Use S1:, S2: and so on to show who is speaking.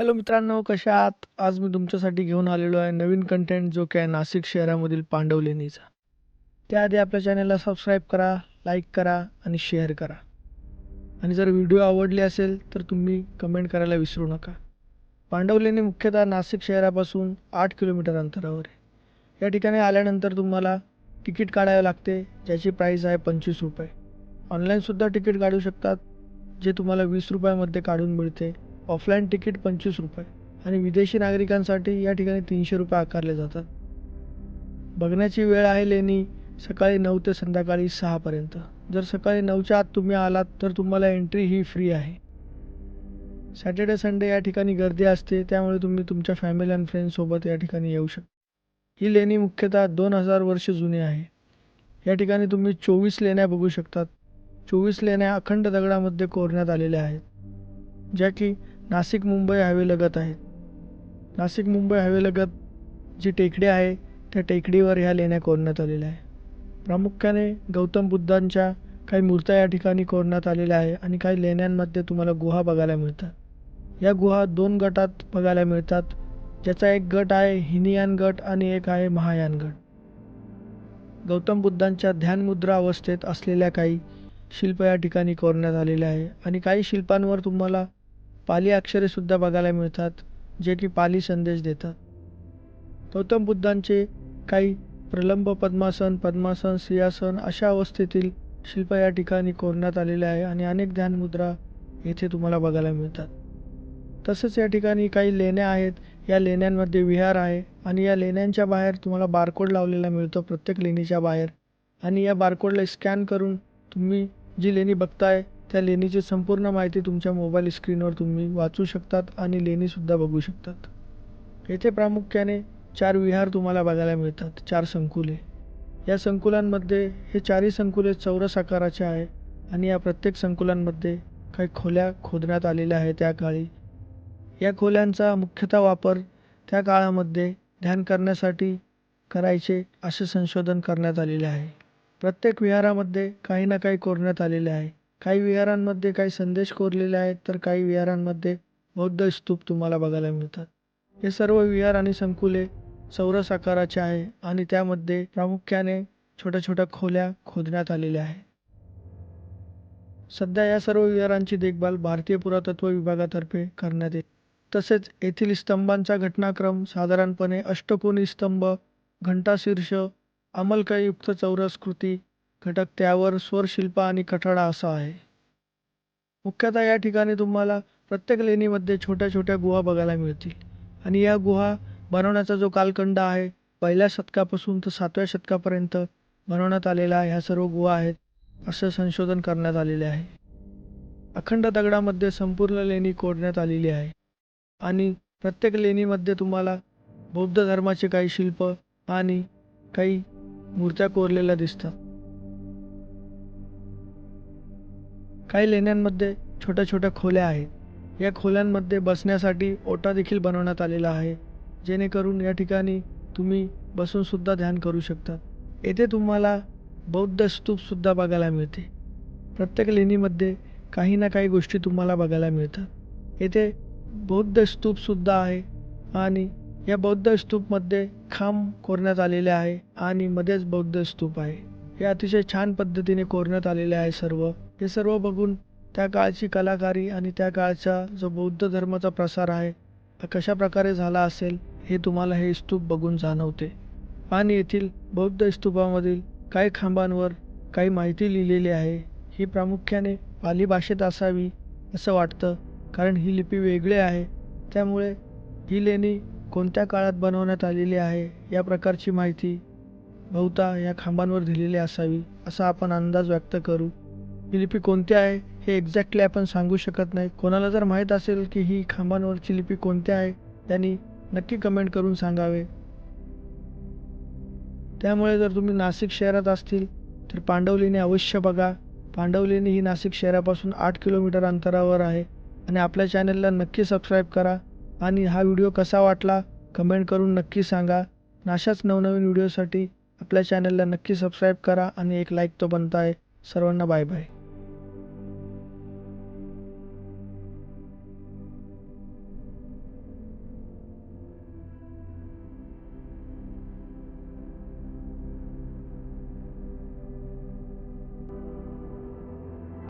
S1: Hello मित्रांनो कशा आहात? आज मी तुमच्यासाठी घेऊन आलेलो आहे नवीन कंटेंट जो की आहे नाशिक शहरामधील पांडव लेणीचा. त्याआधी आपल्या चॅनलला सबस्क्राईब करा लाईक करा आणि शेअर करा. आणि जर व्हिडिओ आवडले असेल तर तुम्ही कमेंट करायला विसरू नका. पांडव लेणी मुख्यतः नाशिक शहरापासून आठ किलोमीटर अंतरावर आहे. या ठिकाणी आल्यानंतर तुम्हाला तिकीट काढावे लागते ज्याची प्राईस आहे पंचवीस रुपये. ऑनलाईनसुद्धा तिकीट काढू शकतात जे तुम्हाला वीस रुपयामध्ये काढून मिळते. ऑफलाईन तिकीट पंचवीस रुपये आणि विदेशी नागरिकांसाठी या ठिकाणी तीनशे रुपये आकारले जातात. बघण्याची वेळ आहे लेणी सकाळी नऊ ते संध्याकाळी सहापर्यंत जर सकाळी नऊच्या आत तुम्ही आलात तर तुम्हाला एंट्री ही फ्री आहे. सॅटर्डे संडे या ठिकाणी गर्दी असते त्यामुळे तुम्ही तुमच्या फॅमिली अँड फ्रेंड्ससोबत या ठिकाणी येऊ शकता. ही लेणी मुख्यतः दोन हजार वर्ष जुनी आहे. या ठिकाणी तुम्ही चोवीस लेण्या बघू शकतात. चोवीस लेण्या अखंड दगडामध्ये कोरण्यात आलेल्या आहेत. ज्या की नाशिक मुंबई हायवेलगत आहेत. नाशिक मुंबई हायवेलगत जी टेकडी आहे त्या टेकडीवर ह्या लेण्या कोरण्यात आलेल्या आहे प्रामुख्याने गौतम बुद्धांच्या काही मूर्त्या या ठिकाणी कोरण्यात आलेल्या आहे आणि काही लेण्यांमध्ये तुम्हाला गुहा बघायला मिळतात. या गुहा दोन गटात बघायला मिळतात. ज्याचा एक गट आहे हिनियान गट आणि एक आहे महायान गट. गौतम बुद्धांच्या ध्यानमुद्रा अवस्थेत असलेल्या काही शिल्प या ठिकाणी कोरण्यात आलेले आहे आणि काही शिल्पांवर तुम्हाला पाली अक्षरेसुद्धा बघायला मिळतात जे की पाली संदेश देतात. गौतम बुद्धांचे काही प्रलंब पद्मासन पद्मासन सिंहासन अशा अवस्थेतील शिल्प या ठिकाणी कोरण्यात आलेले आहे आणि अनेक ध्यानमुद्रा येथे तुम्हाला बघायला मिळतात. तसंच या ठिकाणी काही लेण्या आहेत या लेण्यांमध्ये विहार आहे आणि या लेण्यांच्या बाहेर तुम्हाला बारकोड लावलेला मिळतो प्रत्येक लेणीच्या बाहेर. आणि या बारकोडला स्कॅन करून तुम्ही जी लेणी बघताय त्या लेणीची संपूर्ण माहिती तुमच्या मोबाईल स्क्रीनवर तुम्ही वाचू शकतात आणि लेणीसुद्धा बघू शकतात. येथे प्रामुख्याने चार विहार तुम्हाला बघायला मिळतात. चार संकुले. या संकुलांमध्ये हे चारही संकुले चौरस आकाराचे आहे आणि या प्रत्येक संकुलांमध्ये काही खोल्या खोदण्यात आलेल्या आहेत त्या काळी. या खोल्यांचा मुख्यतः वापर त्या काळामध्ये ध्यान करण्यासाठी करायचे असे संशोधन करण्यात आलेले आहे. प्रत्येक विहारामध्ये काही ना काही कोरण्यात आलेले आहे. काही विहारांमध्ये काही संदेश कोरलेले आहेत तर काही विहारांमध्ये बौद्ध स्तूप तुम्हाला बघायला मिळतात. हे सर्व विहार आणि संकुले चौरस आकाराचे आहे आणि त्यामध्ये प्रामुख्याने छोट्या छोट्या खोल्या खोदण्यात आलेल्या आहे सध्या या सर्व विहारांची देखभाल भारतीय पुरातत्व विभागातर्फे करण्यात येते. तसेच येथील स्तंभांचा घटनाक्रम साधारणपणे अष्टकोनी स्तंभ घंटाशीर्ष अंमलकायुक्त चौरस कृती घटक त्यावर स्वरशिल्प आणि कठाडा असा आहे. मुख्यतः या ठिकाणी तुम्हाला प्रत्येक लेणीमध्ये छोट्या छोट्या गुहा बघायला मिळतील. आणि या गुहा बनवण्याचा जो कालखंड आहे पहिल्या शतकापासून तर सातव्या शतकापर्यंत बनवण्यात आलेला आहे ह्या सर्व गुहा आहेत असं संशोधन करण्यात आलेले आहे. अखंड दगडामध्ये संपूर्ण लेणी कोरण्यात आलेली आहे. आणि प्रत्येक लेणीमध्ये तुम्हाला बौद्ध धर्माचे काही शिल्प आणि काही मूर्त्या कोरलेल्या दिसतात. काही लेण्यांमध्ये छोट्या छोट्या खोल्या आहेत. या खोल्यांमध्ये बसण्यासाठी ओटा देखील बनवण्यात आलेला आहे. जेणेकरून या ठिकाणी तुम्ही बसूनसुद्धा ध्यान करू शकता. येथे तुम्हाला बौद्ध स्तूपसुद्धा बघायला मिळते. प्रत्येक लेणीमध्ये काही ना काही गोष्टी तुम्हाला बघायला मिळतात. येथे बौद्ध स्तूपसुद्धा आहे आणि या बौद्ध स्तूपमध्ये खांब कोरण्यात आलेले आहे आणि मध्येच बौद्ध स्तूप आहे. हे अतिशय छान पद्धतीने कोरण्यात आलेले आहे सर्व. हे सर्व बघून त्या काळची कलाकारी आणि त्या काळचा जो बौद्ध धर्माचा प्रसार आहे कशा प्रकारे झाला असेल हे तुम्हाला हे स्तूप बघून जाणवते. आणि येथील बौद्ध स्तूपामधील काही खांबांवर काही माहिती लिहिलेली आहे ही प्रामुख्याने पाली भाषेत असावी असं वाटतं कारण ही लिपी वेगळी आहे. त्यामुळे ही लेणी कोणत्या काळात बनवण्यात आलेली आहे या प्रकारची माहिती बहुता या खांबांवर दिलेली असावी असा आपण अंदाज व्यक्त करू. लिपी कोणती आहे हे एक्झॅक्टली आपण सांगू शकत नाही. कोणाला जर माहीत असेल की ही खांबांवरची लिपी कोणती आहे त्यांनी नक्की कमेंट करून सांगावे. त्यामुळे जर तुम्ही नाशिक शहरात असतील तर पांडवलीने अवश्य बघा. पांडवलेणी ही नाशिक शहरापासून आठ किलोमीटर अंतरावर आहे आणि आपल्या चॅनलला नक्की सबस्क्राईब करा. आणि हा व्हिडिओ कसा वाटला कमेंट करून नक्की सांगा. अशाच नवनवीन व्हिडिओसाठी आपल्या चॅनलला नक्की सबस्क्राईब करा आणि एक लाईक तो बनता आहे सर्वांना बाय बाय